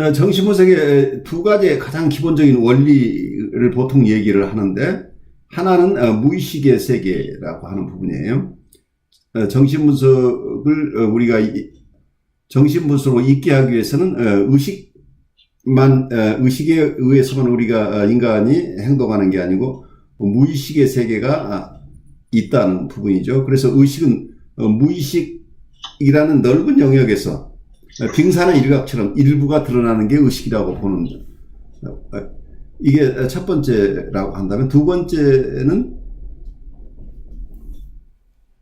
어, 정신분석의 두 가지의 가장 기본적인 원리를 보통 얘기를 하는데 하나는 어, 무의식의 세계라고 하는 부분이에요. 어, 정신분석을 어, 우리가 이- 정신분석으로 있게 하기 위해서는 어, 의식만 어, 의식에 의해서만 우리가 어, 인간이 행동하는 게 아니고 무의식의 세계가 아, 있다는 부분이죠. 그래서 의식은 어, 무의식이라는 넓은 영역에서 빙산의 일각처럼 일부가 드러나는 게 의식이라고 보는 어, 이게 첫 번째라고 한다면 두 번째는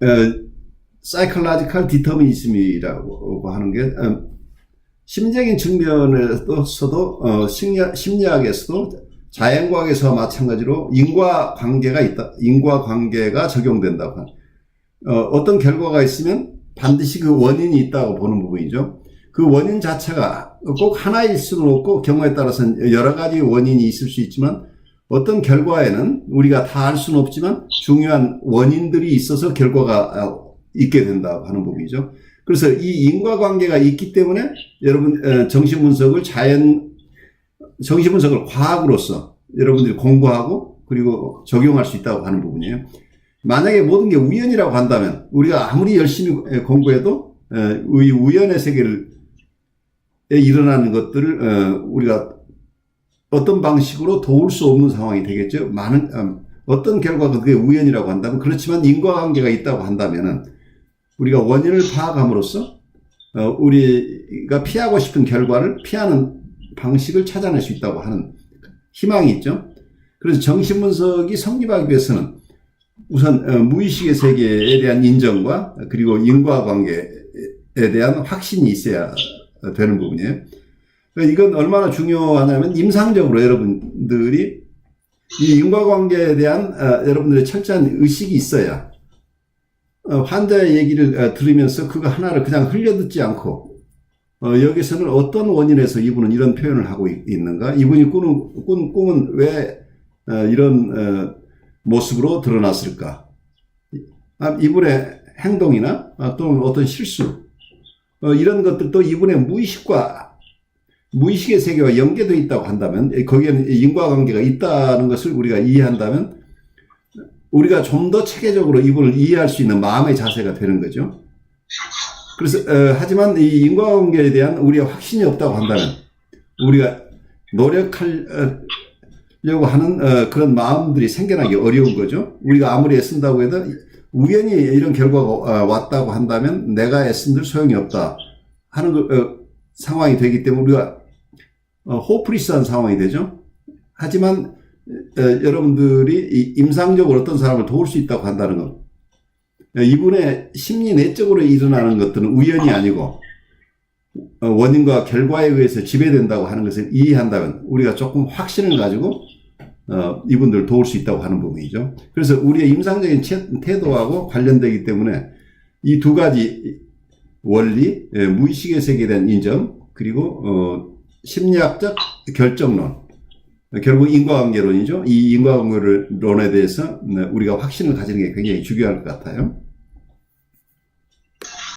어, psychological determinism이라고 하는 게 어, 심리적인 측면에서도 어, 심리학, 심리학에서도 자연과학에서 마찬가지로 인과 관계가 있다. 인과 관계가 적용된다고 하는 어, 어떤 결과가 있으면 반드시 그 원인이 있다고 보는 부분이죠. 그 원인 자체가 꼭 하나일 수는 없고 경우에 따라서는 여러 가지 원인이 있을 수 있지만 어떤 결과에는 우리가 다 알 수는 없지만 중요한 원인들이 있어서 결과가 어, 있게 된다고 하는 부분이죠. 그래서 이 인과관계가 있기 때문에 여러분 어, 정신분석을 자연 정신분석을 과학으로서 여러분들이 공부하고 그리고 적용할 수 있다고 하는 부분이에요. 만약에 모든 게 우연이라고 한다면 우리가 아무리 열심히 공부해도 우연의 세계를 에 일어나는 것들을 어, 우리가 어떤 방식으로 도울 수 없는 상황이 되겠죠. 많은 음, 어떤 결과가 그게 우연이라고 한다면 그렇지만 인과관계가 있다고 한다면은 우리가 원인을 파악함으로써 어, 우리가 피하고 싶은 결과를 피하는 방식을 찾아낼 수 있다고 하는 희망이 있죠. 그래서 정신분석이 성립하기 위해서는 우선 어, 무의식의 세계에 대한 인정과 그리고 인과관계에 대한 확신이 있어야 되는 부분이에요. 그러니까 이건 얼마나 중요하냐면 임상적으로 여러분들이 이 인과관계에 대한 어, 여러분들의 철저한 의식이 있어야 어, 환자의 얘기를 어, 들으면서 그거 하나를 그냥 흘려듣지 않고 어, 여기서는 어떤 원인에서 이분은 이런 표현을 하고 있, 는가 이분이 꾸는 꾼 꿈은 왜 어, 이런 어, 모습으로 드러났을까? 아, 이분의 행동이나 아, 또는 어떤 실수 어, 이런 것들도 이분의 무의식과 무의식의 세계와 연계되어 있다고 한다면 에, 거기에는 인과관계가 있다는 것을 우리가 이해한다면 우리가 좀 더 체계적으로 이분을 이해할 수 있는 마음의 자세가 되는 거죠. 그래서 어, 하지만 이 인과관계에 대한 우리의 확신이 없다고 한다면 우리가 노력하려고 하는 어, 그런 마음들이 생겨나기 어려운 거죠. 우리가 아무리 애쓴다고 해도 우연히 이런 결과가 어, 왔다고 한다면 내가 애쓴들 소용이 없다 하는 그, 어, 상황이 되기 때문에 우리가 어, 호프리스한 상황이 되죠. 하지만 어, 여러분들이 이 임상적으로 어떤 사람을 도울 수 있다고 한다는 것. 어, 이분의 심리 내적으로 일어나는 것들은 우연이 아니고 어, 원인과 결과에 의해서 지배된다고 하는 것을 이해한다면 우리가 조금 확신을 가지고 어, 이분들 도울 수 있다고 하는 부분이죠. 그래서 우리의 임상적인 채- 태도하고 관련되기 때문에 이 두 가지 원리, 예, 무의식의 세계에 대한 인정, 그리고 어, 심리학적 결정론, 결국 인과관계론이죠. 이 인과관계론에 대해서 네, 우리가 확신을 가지는 게 굉장히 중요할 것 같아요.